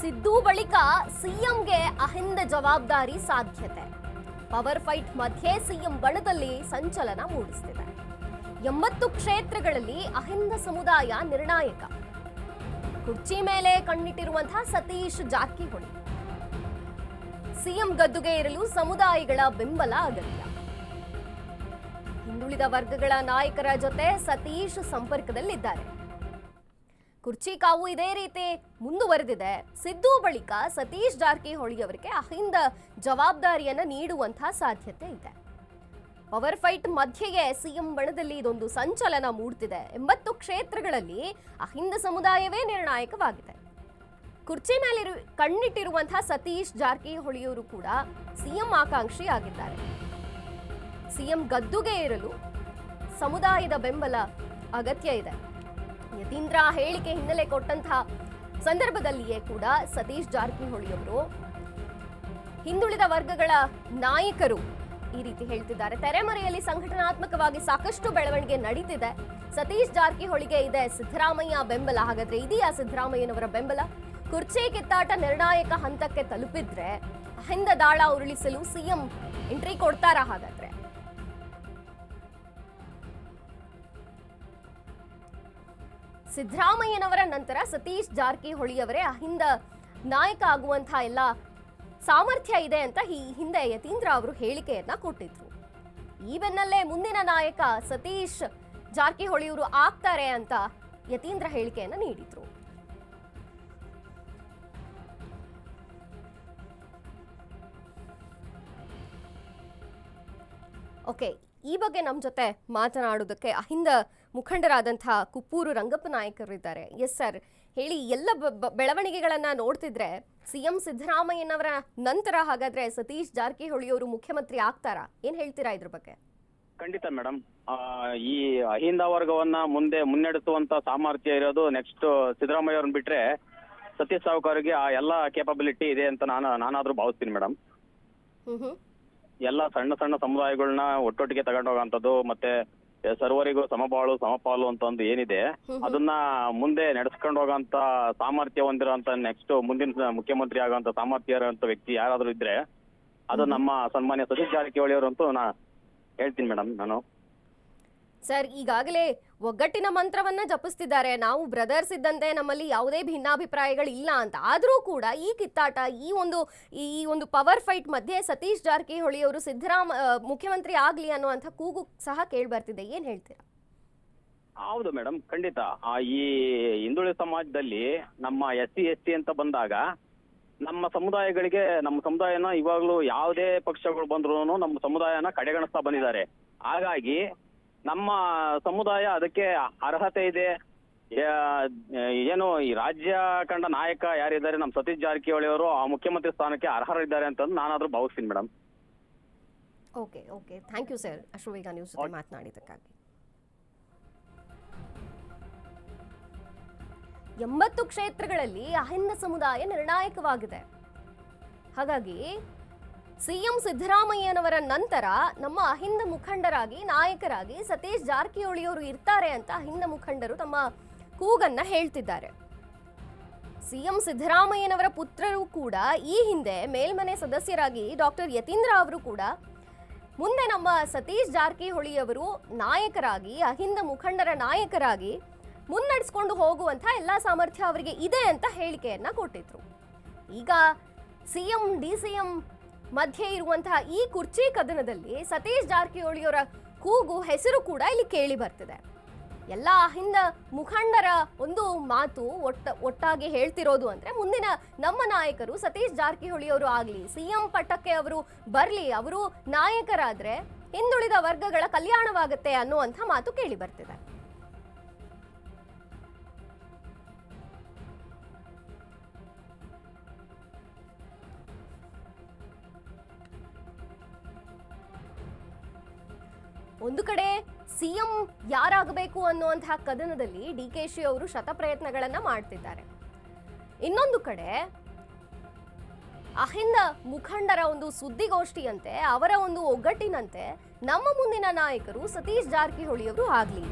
ಸಿದ್ದು ಬಳಿಕ ಸಿಎಂಗೆ ಅಹಿಂದ ಜವಾಬ್ದಾರಿ ಸಾಧ್ಯತೆ. ಪವರ್ ಫೈಟ್ ಮಧ್ಯೆ ಸಿಎಂ ಬಣದಲ್ಲಿ ಸಂಚಲನ ಮೂಡಿಸುತ್ತಿದೆ ಎಂಬತ್ತು ಕ್ಷೇತ್ರಗಳಲ್ಲಿ ಅಹಿಂದ ಸಮುದಾಯ ನಿರ್ಣಾಯಕ. ಕುರ್ಚಿ ಮೇಲೆ ಕಣ್ಣಿಟ್ಟಿರುವಂತಹ ಸತೀಶ್ ಜಾರಕಿಹೊಳಿ. ಸಿಎಂ ಗದ್ದುಗೆ ಇರಲು ಸಮುದಾಯಗಳ ಬೆಂಬಲ ಅಗತ್ಯ. ಹಿಂದುಳಿದ ವರ್ಗಗಳ ನಾಯಕರ ಜೊತೆ ಸತೀಶ್ ಸಂಪರ್ಕದಲ್ಲಿದ್ದಾರೆ. ಕುರ್ಚಿ ಕಾವು ಇದೇ ರೀತಿ ಮುಂದುವರೆದಿದೆ. ಸಿದ್ದು ಬಳಿಕ ಸತೀಶ್ ಜಾರಕಿಹೊಳಿ ಅವರಿಗೆ ಅಹಿಂದ ಜವಾಬ್ದಾರಿಯನ್ನು ನೀಡುವಂತಹ ಸಾಧ್ಯತೆ ಇದೆ. ಪವರ್ ಫೈಟ್ ಮಧ್ಯೆಯೇ ಸಿಎಂ ಬಣದಲ್ಲಿ ಇದೊಂದು ಸಂಚಲನ ಮೂಡ್ತಿದೆ. ಎಂಬತ್ತು ಕ್ಷೇತ್ರಗಳಲ್ಲಿ ಅಹಿಂದ ಸಮುದಾಯವೇ ನಿರ್ಣಾಯಕವಾಗಿದೆ. ಕುರ್ಚಿ ಮೇಲಿರು ಕಣ್ಣಿಟ್ಟಿರುವಂತಹ ಸತೀಶ್ ಜಾರಕಿಹೊಳಿಯವರು ಕೂಡ ಸಿಎಂ ಆಕಾಂಕ್ಷಿ ಆಗಿದ್ದಾರೆ. ಸಿಎಂ ಗದ್ದುಗೆ ಇರಲು ಸಮುದಾಯದ ಬೆಂಬಲ ಅಗತ್ಯ ಇದೆ. ಯತೀಂದ್ರ ಹೇಳಿಕೆ ಹಿನ್ನೆಲೆ ಕೊಟ್ಟಂತಹ ಸಂದರ್ಭದಲ್ಲಿಯೇ ಕೂಡ ಸತೀಶ್ ಜಾರಕಿಹೊಳಿ ಅವರು ಹಿಂದುಳಿದ ವರ್ಗಗಳ ನಾಯಕರು ಈ ರೀತಿ ಹೇಳ್ತಿದ್ದಾರೆ. ತೆರೆಮರೆಯಲ್ಲಿ ಸಂಘಟನಾತ್ಮಕವಾಗಿ ಸಾಕಷ್ಟು ಬೆಳವಣಿಗೆ ನಡೀತಿದೆ. ಸತೀಶ್ ಜಾರಕಿಹೊಳಿಗೆ ಇದೆ ಸಿದ್ದರಾಮಯ್ಯ ಬೆಂಬಲ. ಹಾಗಾದ್ರೆ ಇದೆಯಾ ಸಿದ್ದರಾಮಯ್ಯನವರ ಬೆಂಬಲ? ಕುರ್ಚಿ ಕಿತ್ತಾಟ ನಿರ್ಣಾಯಕ ಹಂತಕ್ಕೆ ತಲುಪಿದ್ರೆ ಅಹಿಂದ ದಾಳ ಉರುಳಿಸಲು ಸಿಎಂ ಎಂಟ್ರಿ ಕೊಡ್ತಾರಾ ಹಾಗಾದ್ರೆ? ಸಿದ್ದರಾಮಯ್ಯನವರ ನಂತರ ಸತೀಶ್ ಜಾರಕಿಹೊಳಿ ಅವರೇ ಅಹಿಂದ ನಾಯಕ ಆಗುವಂತಹ ಎಲ್ಲ ಸಾಮರ್ಥ್ಯ ಇದೆ ಅಂತ ಈ ಹಿಂದೆ ಯತೀಂದ್ರ ಅವರು ಹೇಳಿಕೆಯನ್ನ ಕೊಟ್ಟಿದ್ರು. ಈ ಬೆನ್ನಲ್ಲೇ ಮುಂದಿನ ನಾಯಕ ಸತೀಶ್ ಜಾರಕಿಹೊಳಿ ಅವರು ಆಗ್ತಾರೆ ಅಂತ ಯತೀಂದ್ರ ಹೇಳಿಕೆಯನ್ನ ನೀಡಿದ್ರು. ಓಕೆ ಈ ಬಗ್ಗೆ ನಮ್ಮ ಜೊತೆ ಮಾತನಾಡೋದಕ್ಕೆ ಅಹಿಂದ ಮುಖಂಡರಾದಂತಹ ಕುಪ್ಪೂರು ರಂಗಪ್ಪ ನಾಯಕರಿದ್ದಾರೆ. ಎಸ್ ಸರ್ ಹೇಳಿ ಎಲ್ಲ ಬೆಳವಣಿಗೆಗಳನ್ನ ನೋಡ್ತಿದ್ರೆ ಸಿಎಂ ಸಿದ್ದರಾಮಯ್ಯನವರ ನಂತರ ಹಾಗಾದ್ರೆ ಸತೀಶ್ ಜಾರಕಿಹೊಳಿ ಅವರು ಮುಖ್ಯಮಂತ್ರಿ ಆಗ್ತಾರಾ? ಏನ್ ಹೇಳ್ತೀರಾ ಇದ್ರ ಬಗ್ಗೆ? ಖಂಡಿತ ಮೇಡಮ್ ಈ ಅಹಿಂದ ವರ್ಗವನ್ನ ಮುಂದೆ ಮುನ್ನಡೆಸುವಂತ ಸಾಮರ್ಥ್ಯ ಇರೋದು ನೆಕ್ಸ್ಟ್ ಸಿದ್ದರಾಮಯ್ಯ ಅವ್ರನ್ನ ಬಿಟ್ರೆ ಸತೀಶ್ ಸಾವುಕಾರ್ಗೆ ಆ ಎಲ್ಲ ಕೇಪಬಿಲಿಟಿ ಇದೆ ಅಂತ ನಾನು ನಾನಾದ್ರೂ ಭಾವಿಸ್ತೀನಿ ಮೇಡಮ್ ಹ್ಮ್ ಹ್ಮ್. ಎಲ್ಲ ಸಣ್ಣ ಸಣ್ಣ ಸಮುದಾಯಗಳನ್ನ ಒಟ್ಟೊಟ್ಟಿಗೆ ತಗೊಂಡೋಗಂಥದ್ದು ಮತ್ತೆ ಸರ್ವರಿಗೂ ಸಮಬಾಳು ಸಮಪಾಲು ಅಂತ ಒಂದು ಏನಿದೆ ಅದನ್ನ ಮುಂದೆ ನಡೆಸ್ಕೊಂಡು ಹೋಗಂತ ಸಾಮರ್ಥ್ಯ ಹೊಂದಿರೋಂತ ನೆಕ್ಸ್ಟ್ ಮುಂದಿನ ಮುಖ್ಯಮಂತ್ರಿ ಆಗೋಂತ ಸಾಮರ್ಥ್ಯ ಇರೋಂತ ವ್ಯಕ್ತಿ ಯಾರಾದ್ರೂ ಇದ್ರೆ ಅದು ನಮ್ಮ ಸನ್ಮಾನ್ಯ ಸತೀಶ್ ಜಾರಕಿಹೊಳಿ ಅವರಂತೂ ನಾ ಹೇಳ್ತೀನಿ ಮೇಡಮ್ ನಾನು. ಸರ್, ಈಗಾಗಲೇ ಒಗ್ಗಟ್ಟಿನ ಮಂತ್ರವನ್ನ ಜಪಿಸ್ತಿದ್ದಾರೆ. ನಾವು ಬ್ರದರ್ಸ್ ಇದ್ದಂತೆ ನಮ್ಮಲ್ಲಿ ಯಾವುದೇ ಭಿನ್ನಾಭಿಪ್ರಾಯಗಳು ಇಲ್ಲ ಅಂತ. ಆದರೂ ಕೂಡ ಈ ಕಿತ್ತಾಟ, ಈ ಒಂದು ಈ ಒಂದು ಪವರ್ ಫೈಟ್ ಮಧ್ಯೆ ಸತೀಶ್ ಜಾರಕಿಹೊಳಿ ಅವರು ಸಿದ್ದರಾಮ ಮುಖ್ಯಮಂತ್ರಿ ಆಗಲಿ ಅನ್ನುವಂಥ ಕೂಗು ಸಹ ಕೇಳ್ಬರ್ತಿದೆ. ಏನು ಹೇಳ್ತೀರಾ? ಹೌದು ಮೇಡಮ್ ಖಂಡಿತ. ಈ ಹಿಂದುಳಿದ ಸಮಾಜದಲ್ಲಿ ನಮ್ಮ ಎಸ್ ಸಿ ಅಂತ ಬಂದಾಗ ನಮ್ಮ ಸಮುದಾಯಗಳಿಗೆ, ನಮ್ಮ ಸಮುದಾಯನ ಇವಾಗಲೂ ಯಾವುದೇ ಪಕ್ಷಗಳು ಬಂದ್ರು ನಮ್ಮ ಸಮುದಾಯನ ಕಡೆಗಣಿಸ್ತಾ ಬಂದಿದ್ದಾರೆ. ಹಾಗಾಗಿ ನಮ್ಮ ಸಮುದಾಯ ಅದಕ್ಕೆ ಅರ್ಹತೆ ಇದೆ. ಏನು ಈ ರಾಜ್ಯ ಕಂಡ ನಾಯಕ ಯಾರಿದ್ದಾರೆ? ನಮ್ಮ ಸತೀಶ್ ಜಾರಕಿಹೊಳಿ ಅವರು ಆ ಮುಖ್ಯಮಂತ್ರಿ ಸ್ಥಾನಕ್ಕೆ ಅರ್ಹರಿದ್ದಾರೆ ಅಂತ ನಾನಾದ್ರೂ ಭಾವಿಸ್ತೀನಿ madam okay okay. Thank you sir. Ashwavega news ಜೊತೆ ಮಾತನಾಡಿದ್ದಕ್ಕಾಗಿ. ಎಂಬತ್ತು ಕ್ಷೇತ್ರಗಳಲ್ಲಿ ಅಹಿಂದ ಸಮುದಾಯ ನಿರ್ಣಾಯಕವಾಗಿದೆ. ಹಾಗಾಗಿ ಸಿಎಂ ಸಿದ್ದರಾಮಯ್ಯನವರ ನಂತರ ನಮ್ಮ ಅಹಿಂದ ಮುಖಂಡರಾಗಿ, ನಾಯಕರಾಗಿ ಸತೀಶ್ ಜಾರಕಿಹೊಳಿ ಅವರು ಇರ್ತಾರೆ ಅಂತ ಅಹಿಂದ ಮುಖಂಡರು ತಮ್ಮ ಕೂಗನ್ನ ಹೇಳ್ತಿದ್ದಾರೆ. ಸಿಎಂ ಸಿದ್ದರಾಮಯ್ಯನವರ ಪುತ್ರರು ಕೂಡ ಈ ಹಿಂದೆ ಮೇಲ್ಮನೆ ಸದಸ್ಯರಾಗಿ ಡಾಕ್ಟರ್ ಯತೀಂದ್ರ ಅವರು ಕೂಡ ಮುಂದೆ ನಮ್ಮ ಸತೀಶ್ ಜಾರಕಿಹೊಳಿ ಅವರು ನಾಯಕರಾಗಿ, ಅಹಿಂದ ಮುಖಂಡರ ನಾಯಕರಾಗಿ ಮುನ್ನಡೆಸ್ಕೊಂಡು ಹೋಗುವಂಥ ಎಲ್ಲ ಸಾಮರ್ಥ್ಯ ಅವರಿಗೆ ಇದೆ ಅಂತ ಹೇಳಿಕೆಯನ್ನ ಕೊಟ್ಟಿದ್ರು. ಈಗ ಸಿಎಂ ಡಿ ಸಿಎಂ ಮಧ್ಯೆ ಇರುವಂತಹ ಈ ಕುರ್ಚಿ ಕದನದಲ್ಲಿ ಸತೀಶ್ ಜಾರಕಿಹೊಳಿಯವರ ಕೂಗು ಹೆಸರು ಕೂಡ ಇಲ್ಲಿ ಕೇಳಿ ಬರ್ತಿದೆ. ಎಲ್ಲ ಹಿಂದ ಮುಖಂಡರ ಒಂದು ಮಾತು ಒಟ್ಟ ಒಟ್ಟಾಗಿ ಹೇಳ್ತಿರೋದು ಅಂದ್ರೆ ಮುಂದಿನ ನಮ್ಮ ನಾಯಕರು ಸತೀಶ್ ಜಾರಕಿಹೊಳಿ ಅವರು ಸಿ ಸಿಎಂ ಪಟ್ಟಕ್ಕೆ ಅವರು ಬರಲಿ, ಅವರು ನಾಯಕರಾದ್ರೆ ಹಿಂದುಳಿದ ವರ್ಗಗಳ ಕಲ್ಯಾಣವಾಗುತ್ತೆ ಅನ್ನುವಂಥ ಮಾತು ಕೇಳಿ ಬರ್ತಿದೆ. ಒಂದು ಕಡೆ ಸಿಎಂ ಯಾರಾಗಬೇಕು ಅನ್ನುವಂತಹ ಕದನದಲ್ಲಿ ಡಿ ಕೆ ಶಿ ಅವರು ಶತಪ್ರಯತ್ನಗಳನ್ನ ಮಾಡ್ತಿದ್ದಾರೆ. ಇನ್ನೊಂದು ಕಡೆ ಅಹಿಂದ ಮುಖಂಡರ ಒಂದು ಸುದ್ದಿಗೋಷ್ಠಿಯಂತೆ, ಅವರ ಒಂದು ಒಗ್ಗಟ್ಟಿನಂತೆ ನಮ್ಮ ಮುಂದಿನ ನಾಯಕರು ಸತೀಶ್ ಜಾರಕಿಹೊಳಿಯವರು ಆಗ್ಲಿ.